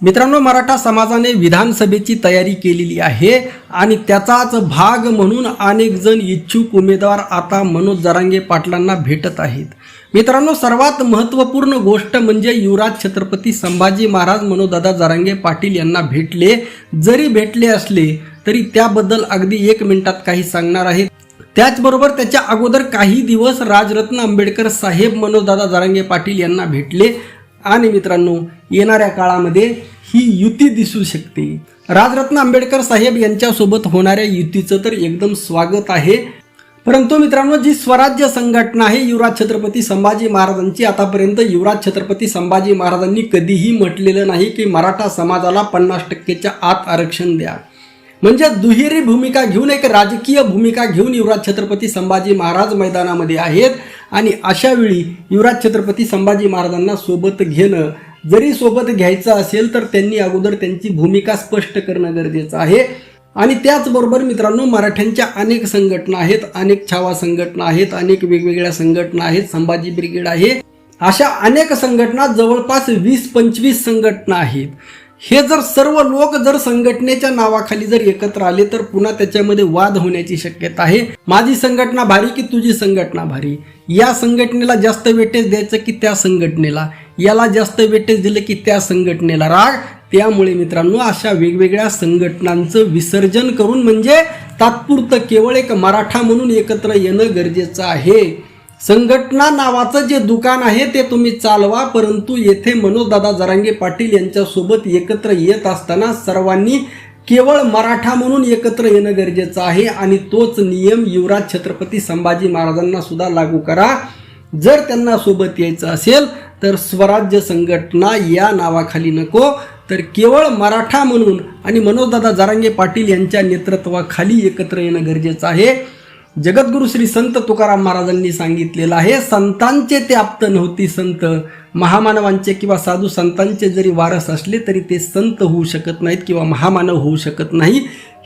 मित्रांनो मराठा समाजाने विधानसभेची तयारी केलेली आहे आणि त्याचाच भाग म्हणून अनेक जण इच्छुक उमेदवार आता मनोज जरांगे पाटलांना भेटत आहेत. मित्रांनो सर्वात महत्त्वपूर्ण गोष्ट म्हणजे युवराज छत्रपती संभाजी महाराज मनोजदादा जरांगे पाटील यांना भेटले. जरी भेटले असले तरी त्याबद्दल अगदी एक मिनिटात काही सांगणार आहेत त्याचबरोबर त्याच्या अगोदर काही दिवस राजरत्न आंबेडकर साहेब मनोजदादा जरांगे पाटील यांना भेटले. आणि मित्रांनो येणाऱ्या काळामध्ये ही युती दिसू शकते. राजरत्न आंबेडकर साहेब यांच्यासोबत होणाऱ्या युतीचं तर एकदम स्वागत आहे. परंतु मित्रांनो जी स्वराज्य संघटना आहे युवराज छत्रपती संभाजी महाराजांची आतापर्यंत युवराज छत्रपती संभाजी महाराजांनी कधीही म्हटलेलं नाही की मराठा समाजाला पन्नास टक्केच्या आत आरक्षण द्या. म्हणजे दुहेरी भूमिका घेऊन एक राजकीय भूमिका घेऊन युवराज छत्रपती संभाजी महाराज मैदानामध्ये आहेत. आणि अशावेळी युवराज छत्रपती संभाजी महाराजांना सोबत घेणं जरी सोबत घ्यायचं असेल तर त्यांनी अगोदर त्यांची भूमिका स्पष्ट करणं गरजेचं आहे. आणि त्याचबरोबर मित्रांनो मराठ्यांच्या अनेक संघटना आहेत अनेक छावा संघटना आहेत अनेक वेगवेगळ्या संघटना आहेत संभाजी ब्रिगेड आहे. अशा अनेक संघटना जवळपास वीस पंचवीस संघटना आहेत. हे जर सर्व लोक जर संघटनेच्या नावाखाली जर एकत्र आले तर पुन्हा त्याच्यामध्ये वाद होण्याची शक्यता आहे. माझी संघटना भारी की तुझी संघटना भारी? या संघटनेला जास्त वेटेज द्यायचं की त्या संघटनेला? याला जास्त वेटेज दिलं की त्या संघटनेला राग? त्यामुळे मित्रांनो अशा वेगवेगळ्या संघटनांचं विसर्जन करून म्हणजे तात्पुरतं केवळ एक मराठा म्हणून एकत्र येणं गरजेचं आहे. संघटना नावाचं जे दुकान आहे ते तुम्ही चालवा परंतु येथे मनोजदादा जरांगे पाटील यांच्यासोबत एकत्र येत असताना सर्वांनी केवळ मराठा म्हणून एकत्र येणं गरजेचं आहे आणि तोच नियम युवराज छत्रपती संभाजी महाराजांना सुद्धा लागू करा. जर त्यांना सोबत यायचं असेल तर स्वराज्य संघटना या नावाखाली नको. तर केवळ मराठा म्हणून आणि मनोजदादा जरांगे पाटील यांच्या नेतृत्वाखाली एकत्र येणं गरजेचं आहे. जगद्गुरु श्री संत तुकाराम महाराजांनी सांगितलेलं आहे संतांचे ते आप्त नव्हती संत. महामानवांचे किंवा साधू संतांचे जरी वारस असले तरी ते संत होऊ शकत नाहीत किंवा महामानव होऊ शकत नाही.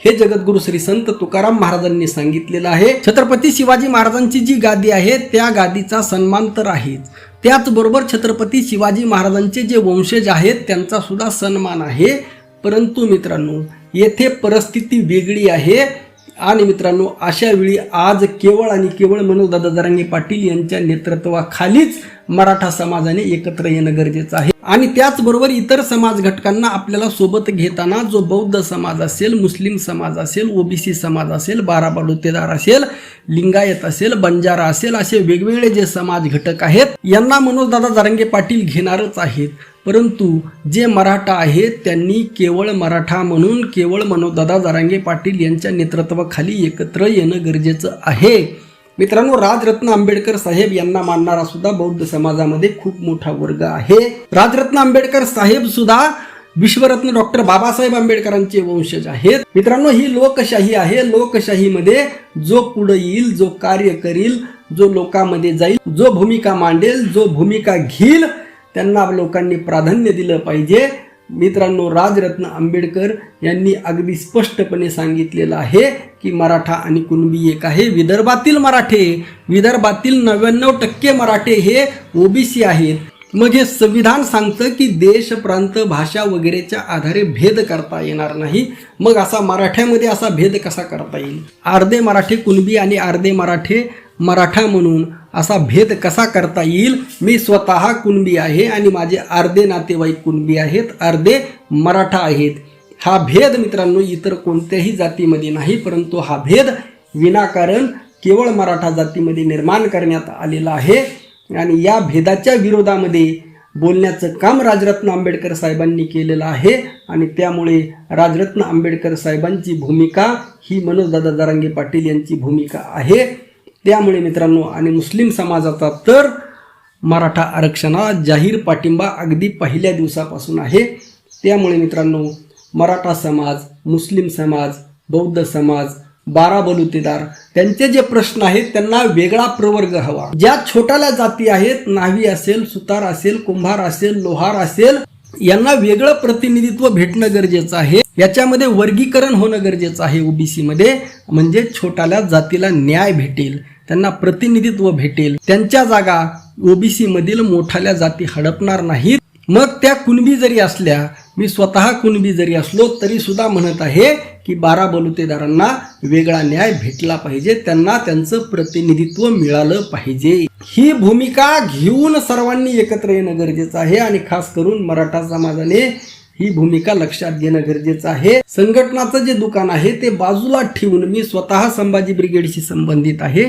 हे जगद्गुरु श्री संत तुकाराम महाराजांनी सांगितलेलं आहे. छत्रपती शिवाजी महाराजांची जी गादी आहे त्या गादीचा सन्मान तर आहेच. त्याचबरोबर छत्रपती शिवाजी महाराजांचे जे वंशज आहेत त्यांचा सुद्धा सन्मान आहे. परंतु मित्रांनो येथे परिस्थिती वेगळी आहे. आणि मित्रांनो अशा वेळी आज केवळ आणि केवळ मनोजदादा जरांगे पाटील यांच्या नेतृत्वाखालीच मराठा समाजाने एकत्र येणं गरजेचं आहे. आणि त्याचबरोबर इतर समाज घटकांना आपल्याला सोबत घेताना जो बौद्ध समाज असेल मुस्लिम समाज असेल ओबीसी समाज असेल बारा बलुतेदार असेल लिंगायत असेल बंजारा असेल असे वेगवेगळे जे समाज घटक आहेत यांना मनोजदादा जारंगे पाटील घेणारच आहेत. परंतु जे मराठा आहेत त्यांनी केवळ मराठा म्हणून केवळ मनोजदादा जारांगे पाटील यांच्या नेतृत्वाखाली एकत्र येणं गरजेचं आहे. मित्रांनो राजरत्न आंबेडकर साहेब यांना मानणारा सुद्धा बौद्ध समाजामध्ये खूप मोठा वर्ग आहे. राजरत्न आंबेडकर साहेब सुद्धा विश्वरत्न डॉक्टर बाबासाहेब आंबेडकरांचे वंशज आहेत. मित्रांनो ही लोकशाही आहे. लोकशाहीमध्ये जो पुढे येईल जो कार्य करील जो लोकांमध्ये जाईल जो भूमिका मांडेल जो भूमिका घेईल त्यांना लोकांनी प्राधान्य दिलं पाहिजे. मित्रांनो राजरत्न आंबेडकर यांनी अगदी स्पष्टपणे सांगितलेलं आहे की मराठा आणि कुणबी एक आहे. विदर्भातील मराठे विदर्भातील नव्याण्णव टक्के मराठे हे ओबीसी आहेत. मग हे संविधान सांगतं की देश प्रांत भाषा वगैरेच्या आधारे भेद करता येणार नाही. मग असा मराठ्यामध्ये असा भेद कसा करता येईल? अर्धे मराठे कुणबी आणि अर्धे मराठे मराठा म्हणून असा भेद कसा करता येईल? मी स्वतः कुणबी आहे आणि माझे अर्धे नातेवाईक कुणबी आहेत अर्धे मराठा आहेत. हा भेद मित्रांनो इतर कोणत्याही जातीमध्ये नाही परंतु हा भेद विनाकारण केवळ मराठा जातीमध्ये निर्माण करण्यात आलेला आहे. आणि या भेदाच्या विरोधामध्ये बोलण्याचं काम राजरत्न आंबेडकर साहेबांनी केलेलं आहे. आणि त्यामुळे राजरत्न आंबेडकर साहेबांची भूमिका ही मनोजदादा जरांगे पाटील यांची भूमिका आहे. त्यामुळे मित्रांनो आणि मुस्लिम समाजाचा तर मराठा आरक्षणाला जाहीर पाठिंबा अगदी पहिल्या दिवसापासून आहे. त्यामुळे मित्रांनो मराठा समाज मुस्लिम समाज बौद्ध समाज बारा बलुतेदार. त्यांचे जे प्रश्न आहेत त्यांना वेगळा प्रवर्ग हवा. ज्या छोट्याल्या जाती आहेत न्हावी असेल सुतार असेल कुंभार असेल लोहार असेल यांना वेगळं प्रतिनिधित्व भेटणं गरजेचं आहे. याच्यामध्ये वर्गीकरण होणं गरजेचं आहे ओबीसी मध्ये म्हणजे छोट्याल्या जातीला न्याय भेटेल त्यांना प्रतिनिधित्व भेटेल. त्यांच्या जागा ओबीसी मधील मोठाल्या जाती हडपणार नाहीत. मग त्या कुणबी जरी असल्या मी स्वतः कुणबी जरी असलो तरी सुद्धा म्हणत आहे की बारा बलुतेदारांना वेगळा न्याय भेटला पाहिजे. त्यांना त्यांचं प्रतिनिधित्व मिळालं पाहिजे. ही भूमिका घेऊन सर्वांनी एकत्र येणं गरजेचं आहे आणि खास करून मराठा समाजाने ही भूमिका लक्षात घेणं गरजेचं आहे. संघटनाचं जे दुकान आहे ते बाजूला ठेवून मी स्वतः संभाजी ब्रिगेडशी संबंधित आहे.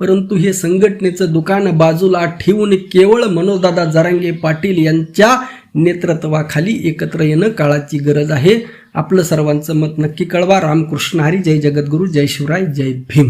परंतु हे संघटनेचं दुकान बाजूला ठेवून केवळ मनोजदादा जरांगे पाटील यांच्या नेतृत्वाखाली एकत्र येणं काळाची गरज आहे. आपलं सर्वांचं मत नक्की कळवा. रामकृष्ण हरी. जय जगद्गुरू. जय शिवराय. जय भीम.